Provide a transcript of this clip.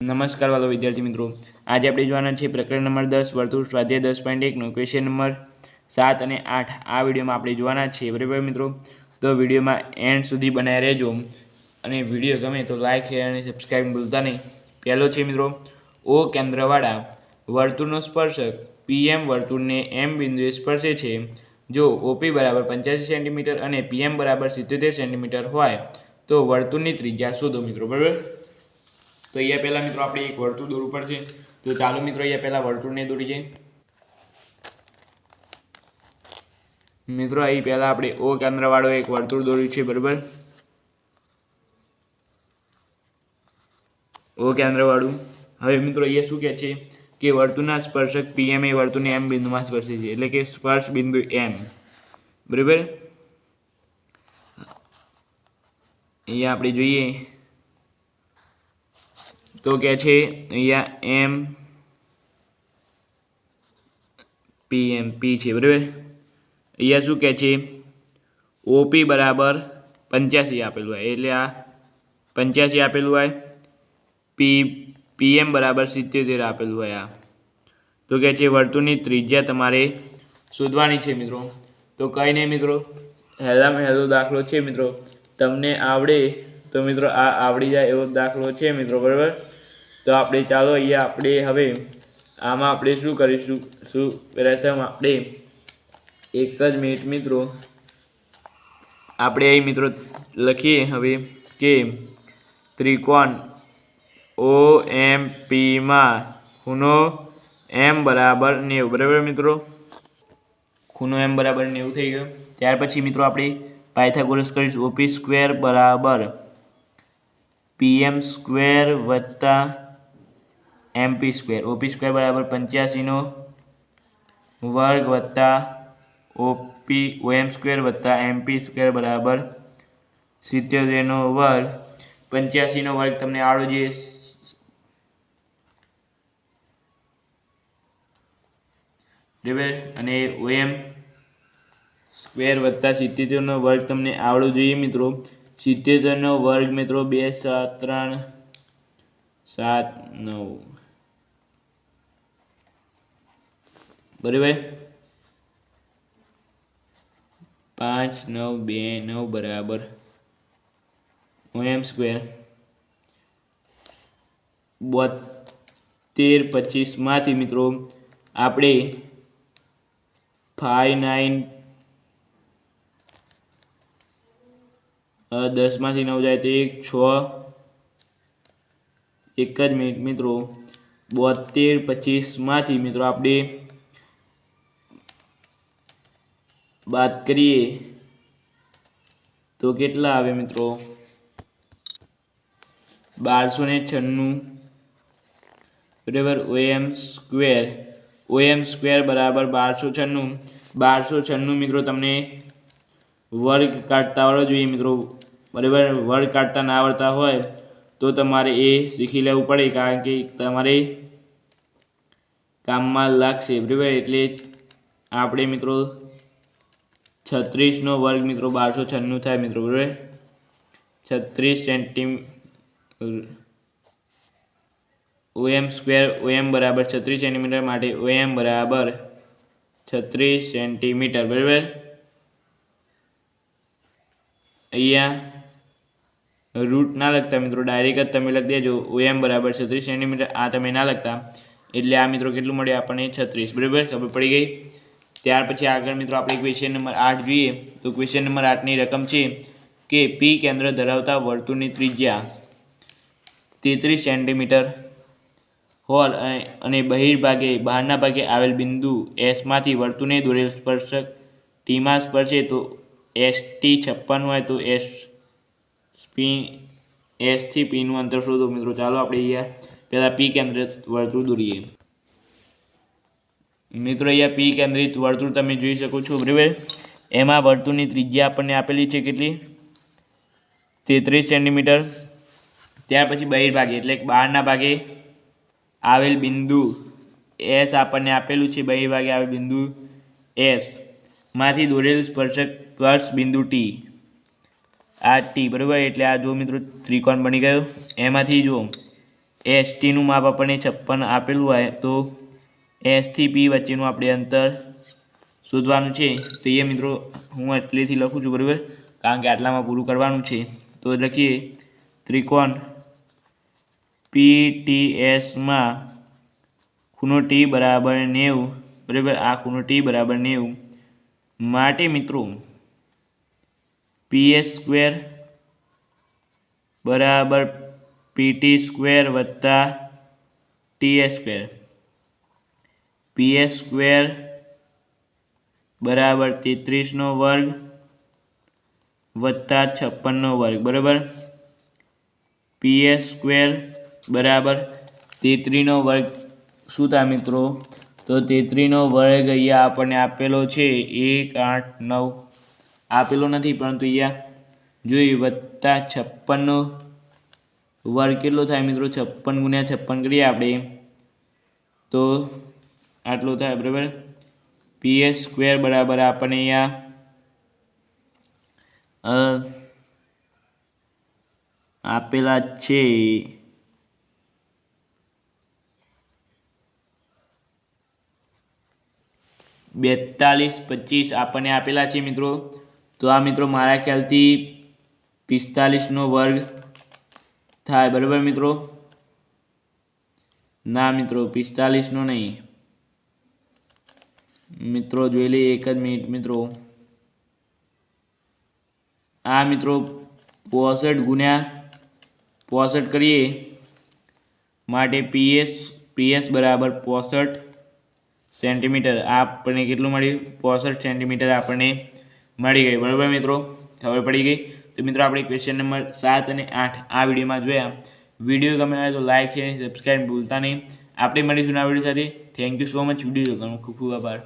નમસ્કાર વાલો વિદ્યાર્થી મિત્રો. આજે આપણે જોવાના છે પ્રકરણ નંબર દસ, વર્તુળ સ્વાધ્યાય દસ પોઈન્ટ એકનો ક્વેશ્ચન નંબર સાત અને આઠ. આ વિડીયોમાં આપણે જોવાના છીએ. બરાબર મિત્રો? તો વિડીયોમાં એન્ડ સુધી બનાવી રહેજો. અને વીડિયો ગમે તો લાઇક શેર અને સબસ્ક્રાઈબ ભૂલતા નહીં. પહેલો છે મિત્રો, ઓ કેન્દ્રવાળા વર્તુળનો સ્પર્શક પીએમ વર્તુળને એમ બિંદુએ સ્પર્શે છે. જો ઓપી બરાબર પંચ્યાસી સેન્ટીમીટર અને પીએમ બરાબર સિત્તોતેર સેન્ટીમીટર હોય, તો વર્તુળની ત્રિજ્યા શોધો મિત્રો. બરાબર? તો અહીંયા પહેલાં મિત્રો આપણે એક વર્તુળ દોરવું પડશે. તો ચાલો મિત્રો અહીંયા પહેલાં વર્તુળને દોરીએ મિત્રો, અહીં પહેલાં આપણે ઓ કેન્દ્રવાળો એક વર્તુળ દોર્યું છે, બરાબર? ઓ કેન્દ્રવાળું. હવે મિત્રો, અહીંયા શું કહે છે કે વર્તુળના સ્પર્શક પીએમ એ વર્તુળને એમ બિંદુમાં સ્પર્શે છે, એટલે કે સ્પર્શ બિંદુ એમ બરાબર? અહીંયા આપણે જોઈએ. તો કે છે, અહીંયા એમ પી એમ પી છે, બરાબર? અહીંયા શું કહે છે? ઓપી બરાબર પંચ્યાસી આપેલું હોય, એટલે આ પંચ્યાસી આપેલું હોય પી પીએમ બરાબર સિત્તેર આપેલું હોય આ. તો કે છે, વર્તુળની ત્રિજ્યા તમારે શોધવાની છે, મિત્રો. તો કંઈ નહીં, મિત્રો. હેલામાં હેલો દાખલો છે, મિત્રો. તમને આવડે તો, મિત્રો, આ આવડી જાય એવો દાખલો છે, મિત્રો, બરાબર? તો આપણે ચાલો અહીંયા આપણે હવે આમાં આપણે શું કરીશું? શું પ્રથમ આપણે એક જ મિનિટ મિત્રો, આપણે અહીં મિત્રો લખીએ હવે કે ત્રિકોણ ઓ એમ પીમાં ખૂણો એમ બરાબર નેવું, બરાબર મિત્રો? ખૂણો એમ બરાબર નેવું થઈ ગયો. ત્યાર પછી મિત્રો આપણે પાયથાગોરસ કરીશું, ઓપી સ્ક્વેર બરાબર પીએમ સ્ક્વેર વત્તા એમપી સ્ક્વેર. ઓપી સ્ક્વેર બરાબર પંચ્યાસીનો વર્ગ વત્તા ઓપી, ઓએમ સ્ક્વેર વત્તા એમપી સ્ક્વેર બરાબર સિત્યોતેરનો વર્ગ. પંચ્યાસીનો વર્ગ તમને આવડો જે અને ઓએમ સ્ક્વેર વત્તા સિત્તેરનો વર્ગ તમને આવડો જોઈએ મિત્રો. સિત્તેરનો વર્ગ મિત્રો બે, સાત, ત્રણ, સાત, નવ. બરાબર? પાંચ, નવ, બે, નવ બરાબર. એમ સ્ક્વેર બોતેર પચીસમાંથી મિત્રો, આપણે ફાઈવ નાઇન દસમાંથી નવ જાય તો એક, છ. એક જ મિનિટ મિત્રો. બોતેર પચીસમાંથી મિત્રો આપણે વાત કરીએ તો કેટલા આવે મિત્રો? બારસો ને છન્નું. બરાબર, ઓએમ સ્ક્વેર. ઓએમ સ્ક્વેર બરાબર બારસો છન્નું. બારસો છન્નું મિત્રો તમને વર્ગ કાઢતા આવડો જોઈએ મિત્રો. બરાબર, વર્ગ કાઢતા ના આવડતા હોય તો તમારે એ શીખી લેવું પડે કારણ કે તમારે કામમાં લાગશે. બરાબર, એટલે આપણે મિત્રો છત્રીસનો વર્ગ મિત્રો બારસો છન્નું થાય મિત્રો, બરાબર? છત્રીસ સેન્ટીમ ઓએમ સ્ક્વેર, ઓએમ બરાબર છત્રીસ સેન્ટીમીટર માટે ઓએમ બરાબર છત્રીસ સેન્ટીમીટર, બરાબર? અહીંયા રૂટ ના લખતા મિત્રો, ડાયરેક્ટ જ તમે લખી દેજો, ઓએમ બરાબર છત્રીસ સેન્ટીમીટર, આ તમે ના લખતા. એટલે આ મિત્રો કેટલું મળે આપણને? છત્રીસ, બરાબર? ખબર પડી ગઈ? ત્યાર પછી આગળ મિત્રો આપણે ક્વેશ્ચન નંબર આઠ જોઈએ. તો ક્વેશ્ચન નંબર આઠની રકમ છે કે પી કેન્દ્ર ધરાવતા વર્તુળની ત્રિજ્યા તેત્રીસ સેન્ટીમીટર હોલ અને બહિર્ભાગે બહારના ભાગે આવેલ બિંદુ એસમાંથી વર્તુળને દોરેલ સ્પર્શક ટીમાં સ્પર્શે તો એસ ટી છપ્પન હોય તો એસ પી એસથી પીનું અંતર શોધો મિત્રો. ચાલો આપણે અહીંયા પહેલાં પી કેન્દ્ર વર્તુળ દોરીએ. મિત્રો, અહીંયા પી કેન્દ્રિત વર્તુળ તમે જોઈ શકો છો, બરાબર? એમાં વર્તુળની ત્રિજ્યા આપણને આપેલી છે કેટલી? તેત્રીસ સેન્ટીમીટર. ત્યાર પછી બહિર્ભાગે એટલે બહારના ભાગે આવેલ બિંદુ એસ આપણને આપેલું છે બહિર્ભાગે આવેલ બિંદુ એસમાંથી દોરેલ સ્પર્શક સ્પર્શ બિંદુ ટી આ ટી બરાબર? એટલે આ જો મિત્રો, ત્રિકોણ બની ગયો. એમાંથી જુઓ એસટીનું માપ આપણને છપ્પન આપેલું હોય તો એસથી પી વચ્ચેનું આપણે અંતર શોધવાનું છે. તો એ મિત્રો, હું એટલેથી લખું છું, બરાબર? કારણ કે આટલામાં પૂરું કરવાનું છે. તો લખીએ. ત્રિકોણ પી ટી એસમાં ખૂણો ટી બરાબર નેવું, બરાબર? આ ખૂણો ટી બરાબર નેવું. માટે મિત્રો પી એસ સ્ક્વેર બરાબર પીટી સ્ક્વેર વત્તા T S square PS square બરાબર તેત્રીસનો વર્ગ વત્તા છપ્પનનો વર્ગ, બરાબર? પીએસ સ્ક્વેર બરાબર તેત્રીનો વર્ગ. શું થાય મિત્રો? તો તેત્રીનો વર્ગ અહીંયા આપણને આપેલો છે એક, આઠ, નવ. આપેલો નથી, પરંતુ અહીંયા જોઈએ વત્તા છપ્પનનો વર્ગ કેટલો થાય મિત્રો? છપ્પન ગુણ્યા છપ્પન કરીએ આપણે. તો આટલો થાય, બરાબર? પીએસ સ્ક્વેર બરાબર આપણને અહીંયા આપેલા છે. બેતાલીસ, પચીસ આપણને આપેલા છે મિત્રો. તો આ મિત્રો મારા ખ્યાલથી પિસ્તાલીસનો વર્ગ થાય, બરાબર મિત્રો? ના મિત્રો, પિસ્તાલીસનો નહીં. મિત્રો, જોઈ લઈએ એક જ મિનિટ, મિત્રો. આ મિત્રો, પોસઠ ગુણ્યા પોસઠ કરીએ. માટે પીએસ પીએસ બરાબર પોસઠ સેન્ટીમીટર આપણને કેટલું મળ્યું? પોસઠ સેન્ટીમીટર આપણને મળી ગઈ બરાબર, મિત્રો? ખબર પડી ગઈ? તો મિત્રો, આપણે ક્વેશ્ચન નંબર સાત અને આઠ આ વિડીયોમાં જોયા. વીડિયો ગમે હોય તો લાઇક છે સબસ્ક્રાઈબ ભૂલતા નહીં. આપણે મળીશું આ વીડિયો સાથે. Thank you so much video ખૂબ ખૂબ આભાર.